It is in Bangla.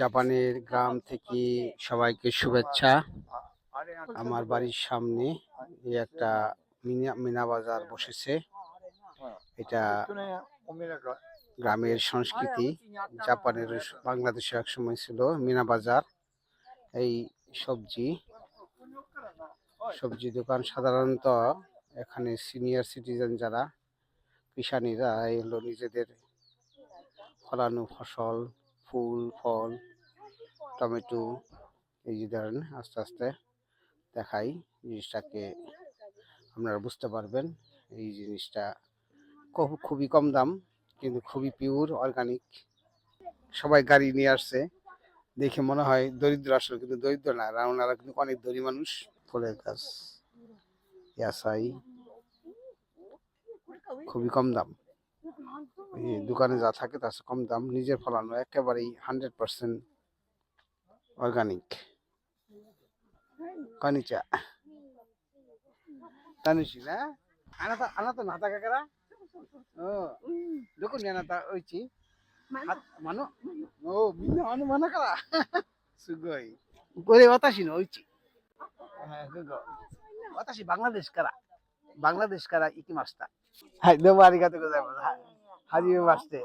জাপানের গ্রাম থেকে সবাইকে শুভেচ্ছা। আমার বাড়ির সামনে একটা মিনা বাজার বসেছে। এটা গ্রামের সংস্কৃতি। জাপানের বাংলাদেশে এক সময় ছিল মিনা বাজার। এই সবজি সবজি দোকান সাধারণত এখানে সিনিয়র সিটিজেন যারা, কিষানীরা এগুলো নিজেদের ফলানো ফসল ফুল, ফল, টমেটো, এই যে ধরেন আস্তে আস্তে দেখাই জিনিসটাকে, আপনারা বুঝতে পারবেন এই জিনিসটা খুব- খুবই কম দাম, কিন্তু খুবই পিওর অর্গানিক সবাই গাড়ি নিয়ে আসছে, দেখে মনে হয় দরিদ্র আসলে কিন্তু দরিদ্র না, আর ওনারা কিন্তু অনেক ধনী মানুষ, ফুলের গাছ, ইয়াসাই, খুবই কম দাম। দোকানে যা থাকে তার কম দাম নিজের ফলানো একেবারেই হান্ড্রেড পার্সেন্ট অর্গানিক কনিচা। তানুষি না? আনাতা আনাতা নাতা কাকারা? ও দেখুন আনাতা ওইচি মানো। ও মিনা মানো মানা কারা? সুগই। করে ওতাশি না ওইচি হ্যাঁ বাংলাদেশ কারা? বাংলাদেশ কারা ইকি মাস্তা হাই দেবো আরিগাতো はじめまして。